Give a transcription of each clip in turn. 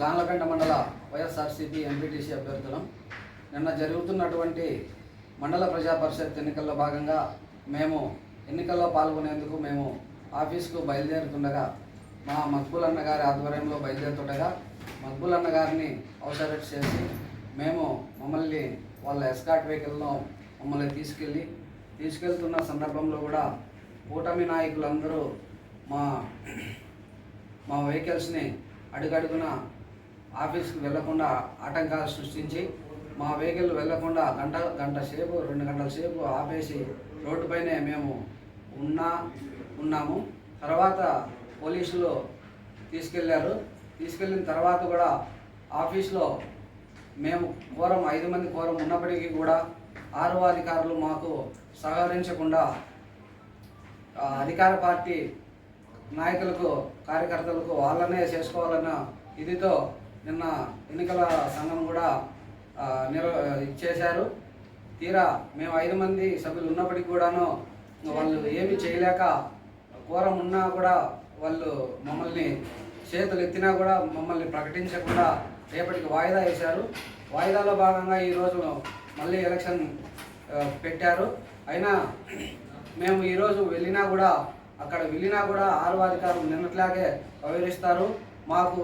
గాన్లపేట మండల వైఎస్ఆర్సీపీ ఎంపీటీసీ అభ్యర్థులం. నిన్న జరుగుతున్నటువంటి మండల ప్రజా పరిషత్ ఎన్నికల్లో భాగంగా మేము ఎన్నికల్లో పాల్గొనేందుకు మేము ఆఫీస్కు బయలుదేరుతుండగా మా మక్బుల్ అన్న గారి ఆధ్వర్యంలో బయలుదేరుతుండగా మక్బుల్ అన్న గారిని అవసరం చేసి మేము మమ్మల్ని వాళ్ళ ఎస్కాట్ వెహికల్లో మమ్మల్ని తీసుకెళ్ళి తీసుకెళ్తున్న సందర్భంలో కూడా కూటమి నాయకులందరూ మా మా వెహికల్స్ని అడుగడుగున ఆఫీస్కి వెళ్ళకుండా ఆటంకాలు సృష్టించి మా వెహికల్ వెళ్ళకుండా గంట గంట సేపు రెండు గంటల సేపు ఆపేసి రోడ్డుపైనే మేము ఉన్నా ఉన్నాము. తర్వాత పోలీసులు తీసుకెళ్ళారు. తీసుకెళ్ళిన తర్వాత కూడా ఆఫీస్లో మేము కోరం ఐదు మంది కోరం ఉన్నప్పటికీ కూడా ఆరో అధికారులు మాకు సహకరించకుండా అధికార పార్టీ నాయకులకు కార్యకర్తలకు వాళ్ళనే చేసుకోవాలన్న ఇదితో నిన్న ఎన్నికల సంఘం కూడా ఆ, చేశారు. తీరా మేము ఐదు మంది సభ్యులు ఉన్నప్పటికీ కూడాను వాళ్ళు ఏమి చేయలేక కోరం ఉన్నా కూడా వాళ్ళు మమ్మల్ని చేతులు ఎత్తినా కూడా మమ్మల్ని ప్రకటించకుండా రేపటికి వాయిదా వేశారు. వాయిదాలో భాగంగా ఈరోజు మళ్ళీ ఎలక్షన్ పెట్టారు. అయినా మేము ఈరోజు వెళ్ళినా కూడా అక్కడ వెళ్ళినా కూడా ఆరు అధికారులు నిన్నట్లాగే వ్యవహరిస్తారు. మాకు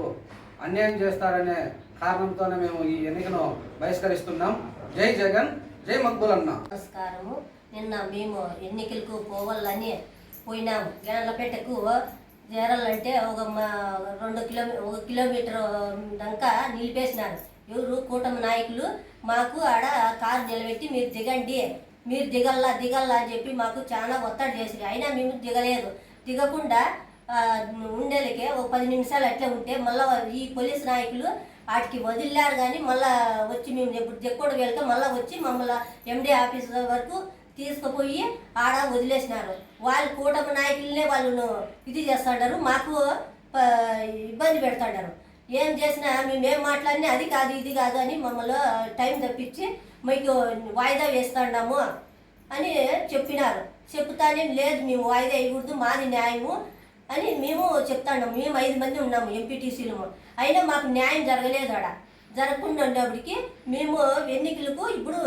అన్యాయం చేస్తారనే కారణంతోనే మేము ఈ ఎన్నికను బహిష్కరిస్తున్నాం. జై జగన్ జై మక్బుల్ అన్న నమస్కారము. నిన్న మేము ఎన్నికలకు పోవాలని పోయినాము. గేళ్ళపేటకు చేరాలంటే ఒక మా- రెండు కిలోమీ ఒక కిలోమీటర్ దాకా నిలిపేసినారు. ఎవరు కూటమి నాయకులు మాకు ఆడ కారు నిలబెట్టి మీరు దిగండి. మీరు దిగల్లా దిగల్లా అని చెప్పి మాకు చాలా ఒత్తిడి చేసి అయినా మేము దిగలేదు. దిగకుండా ఉండేలకే ఒక పది నిమిషాలు అట్లా ఉంటే మళ్ళీ ఈ పోలీస్ నాయకులు వాటికి వదిలేరు కానీ మళ్ళీ వచ్చి మేము ఎప్పుడు దిక్కూడదు వెళ్తే మళ్ళీ వచ్చి మమ్మల్ని ఎండీ ఆఫీస్ వరకు తీసుకుపోయి ఆడ వదిలేసినారు. వాళ్ళు కూటమి నాయకులనే వాళ్ళను ఇది చేస్తాడారు మాకు ప- ఇబ్బంది పెడతాడారు. ఏం చేసినా మేమేం మాట్లాడినా అది కాదు ఇది కాదు అని మమ్మల్ని టైం తప్పించి మీకు వాయిదా వేస్తాడాము అని చెప్పినారు. చెప్తానే లేదు మేము వాయిదా ఇవ్వకూడదు మాది న్యాయము. అని మేము చెప్తాము మేము ఐదు మంది ఉన్నాము ఎంపీటీసీలో అయినా మాకు న్యాయం జరగలేదు ఆడ జరగకుండా ఉండేప్పటికి మేము ఎన్నికలకు ఇప్పుడు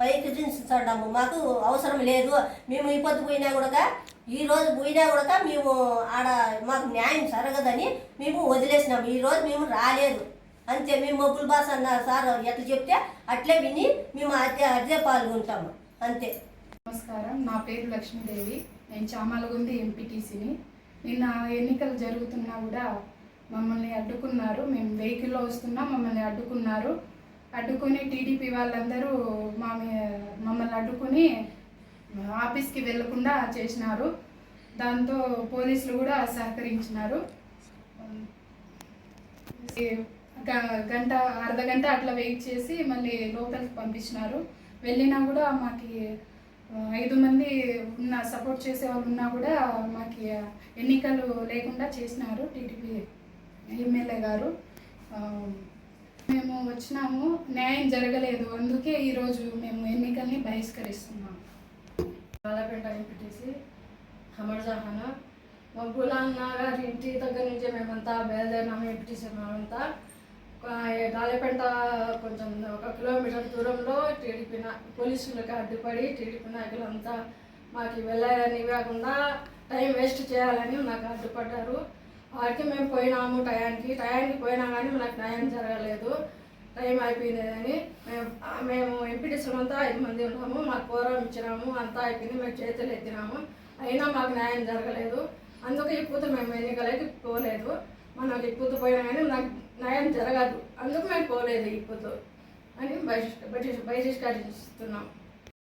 పైకించుతాము మాకు అవసరం లేదు. మేము ఈ పొద్దు పోయినా కూడా ఈ రోజు పోయినా కూడా మేము ఆడ మాకు న్యాయం జరగదని మేము వదిలేసినాము. ఈ రోజు మేము రాలేదు. అంతే మేము మొగ్గులు బాస్ అన్నారు సార్ ఎట్లా చెప్తే అట్లే విని మేము అదే అదే పాల్గొంటాము. అంతే. నమస్కారం. నా పేరు లక్ష్మీదేవి. నేను చామలగుంది ఎంపీటీసీని నిన్న ఎన్నికలు జరుగుతున్నా కూడా మమ్మల్ని అడ్డుకున్నారు. మేము వెహికల్లో వస్తున్నా మమ్మల్ని అడ్డుకున్నారు. అడ్డుకొని టీడీపీ వాళ్ళందరూ మా మమ్మల్ని అడ్డుకొని ఆఫీస్కి వెళ్ళకుండా చేసినారు. దాంతో పోలీసులు కూడా సహకరించినారు. గ- గంట అర్ధ గంట అట్లా వెయిట్ చేసి మళ్ళీ లోపలికి పంపించినారు. వెళ్ళినా కూడా మాకి ఐదు మంది ఉన్న సపోర్ట్ చేసే వాళ్ళు ఉన్నా కూడా మాకు ఎన్నికలు లేకుండా చేసినారు టీడీపీ ఎమ్మెల్యే గారు. మేము వచ్చినాము. న్యాయం జరగలేదు. అందుకే ఈరోజు మేము ఎన్నికల్ని బహిష్కరిస్తున్నాము బాలపేట ఎంపీటీసీ హమర్ జహాన్ మా గులాం నాగారి ఇంటి దగ్గర నుంచి మేమంతా బయలుదేరినాము ఎంపీటీసీ మేమంతా. గాలిపేట కొంచెం ఒక కిలోమీటర్ దూరంలో టీడీపీ నా పోలీసులకు అడ్డుపడి టీడీపీ నాయకులంతా మాకు వెళ్ళనివ్వకుండా టైం వేస్ట్ చేయాలని నాకు అడ్డుపడ్డారు. వాడికి మేము పోయినాము టయానికి. టయానికి పోయినా కానీ మనకు న్యాయం జరగలేదు. టైం అయిపోయిందని మేము మేము ఎంపీటీసీలు అంతా ఐదు మంది ఉన్నాము. మాకు కోరం ఇచ్చినాము. అంతా అయిపోయింది. మేము చేతులు ఎత్తినాము అయినా మాకు న్యాయం జరగలేదు. అందుకే ఇప్పుడు మేము ఎన్నికలకి పోలేదు. మనకి ఇప్పుతో పోయినా కానీ నాకు న్యాయం జరగదు. అందుకు మేము పోలేదు ఇప్పుతో అని బహిష్ బహిష్కరిస్తున్నాం